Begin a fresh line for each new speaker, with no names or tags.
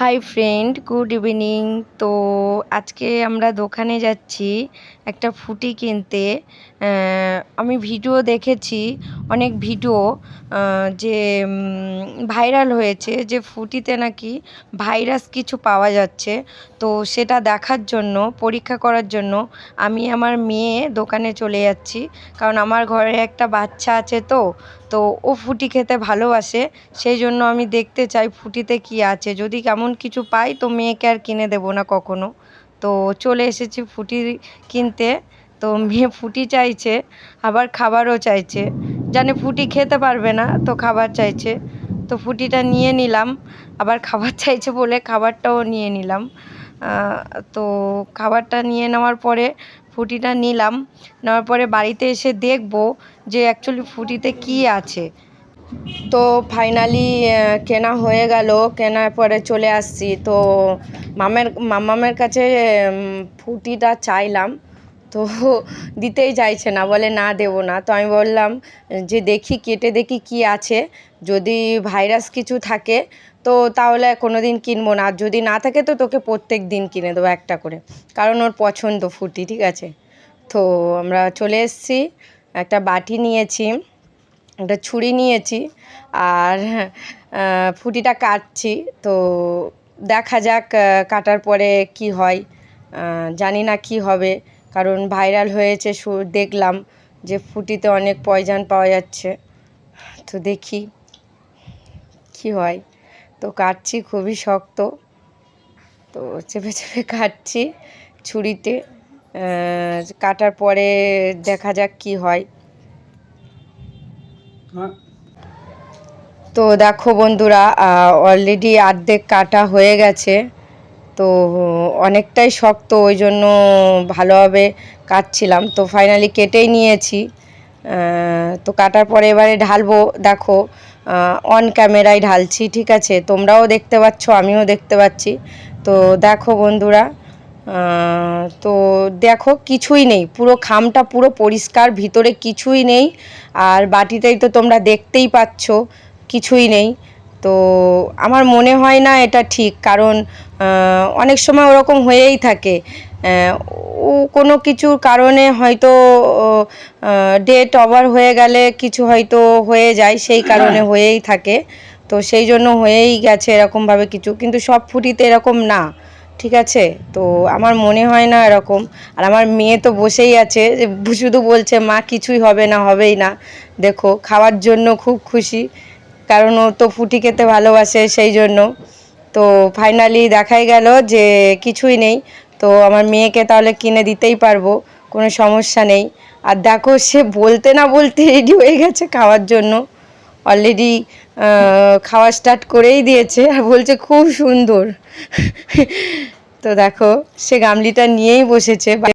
Hi friend good evening তো আজকে আমরা দোকানে যাচ্ছি একটা ফুটি কিনতে। আমি ভিডিও দেখেছি, অনেক ভিডিও যে ভাইরাল হয়েছে যে ফুটিতে নাকি ভাইরাস কিছু পাওয়া যাচ্ছে। তো সেটা দেখার জন্য, পরীক্ষা করার জন্য আমি আমার মেয়ে দোকানে চলে যাচ্ছি। কারণ আমার ঘরে একটা বাচ্চা আছে তো তো ও ফুটি খেতে ভালোবাসে সেই জন্য আমি দেখতে চাই ফুটিতে কি আছে। যদি কেমন কিছু পাই তো মেয়েকে আর কিনে দেবো না কখনো। তো চলে এসেছি ফুটি কিনতে, তো মেয়ে ফুটি চাইছে, আবার খাবারও চাইছে। জানে ফুটি খেতে পারবে না, তো খাবার চাইছে। তো ফুটিটা নিয়ে নিলাম, আবার খাবার চাইছে বলে খাবারটাও নিয়ে নিলাম। তো খাবারটা নিয়ে নেওয়ার পরে ফুটিটা নিলাম। নেওয়ার পরে বাড়িতে এসে দেখব যে অ্যাকচুয়ালি ফুটিতে কি আছে। তো ফাইনালি কেনা হয়ে গেল, কেনার পরে চলে আসছি। তো মামের, মামামের কাছে ফুটিটা চাইলাম। তো দিতেই চাইছে না, বলে না দেবো না। তো আমি বললাম, যে দেখি, কেটে দেখি কি আছে। যদি ভাইরাস কিছু থাকে, তো তাহলে কোনো দিন কিনবো না। আর যদি না থাকে, তো তোকে প্রত্যেক দিন কিনে দেবো একটা করে। কারণ ওর পছন্দ ফুটি, ঠিক আছে? তো আমরা চলে এসেছি। একটা বাটি নিয়েছি, একটা ছুরি নিয়েছি আর ফুটিটা কাটছি। তো দেখা যাক কাটার পরে কি হয়। জানি না কি হবে। কারণ ভাইরাল হয়েছে দেখলাম যে ফুটিতে অনেক পয়জন পাওয়া যাচ্ছে। তো দেখি কি হয়। তো কাটছি, খুবই শক্ত। তো চেপে চেপে কাটছি ছুরিতে। কাটার পরে দেখা যাক কি হয়। তো দেখো বন্ধুরা অলরেডি অর্ধেক কাটা হয়ে গেছে। তো অনেকটাই শক্ত ওই জন্য ভালোভাবে কাটছিলাম। তো ফাইনালি কেটেই নিয়েছি। তো কাটার পরে এবারে ঢালবো। দেখো অন ক্যামেরায় ঢালছি ঠিক আছে? তোমরাও দেখতে পাচ্ছ আমিও দেখতে পাচ্ছি। তো দেখো বন্ধুরা তো দেখো, কিছুই নেই। পুরো খামটা পুরো পরিষ্কার, ভিতরে কিছুই নেই। আর বাটিতেই তো তোমরা দেখতেই পাচ্ছ, কিছুই নেই। তো আমার মনে হয় না এটা ঠিক, কারণ অনেক সময় ওরকম হয়েই থাকে। ও কোনো কিছুর কারণে হয়তো ডেট ওভার হয়ে গেলে কিছু হয়তো হয়ে যায়, সেই কারণে হয়েই থাকে। তো সেই জন্য হয়েই গেছে এরকমভাবে কিছু। কিন্তু সব ফুটিতে এরকম না। ঠিক আছে? তো আমার মনে হয় না এরকম। আর আমার মেয়ে তো বসেই আছে যে শুধু বলছে, মা, কিছুই হবে না, হবেই না। দেখো, খাওয়ার জন্য খুব খুশি। কারণ ও তো ফুটি খেতে ভালোবাসে সেই জন্য। তো ফাইনালি দেখাই গেল যে কিছুই নেই। তো আমার মেয়েকে তাহলে কিনে দিতেই পারব, কোনো সমস্যা নেই। আর দেখো, সে বলতে না বলতে রেডি হয়ে গেছে খাওয়ার জন্য। অলরেডি খাওয়া স্টার্ট করেই দিয়েছে আর বলছে খুব সুন্দর। তো দেখো, সে গামলিটা নিয়েই বসেছে।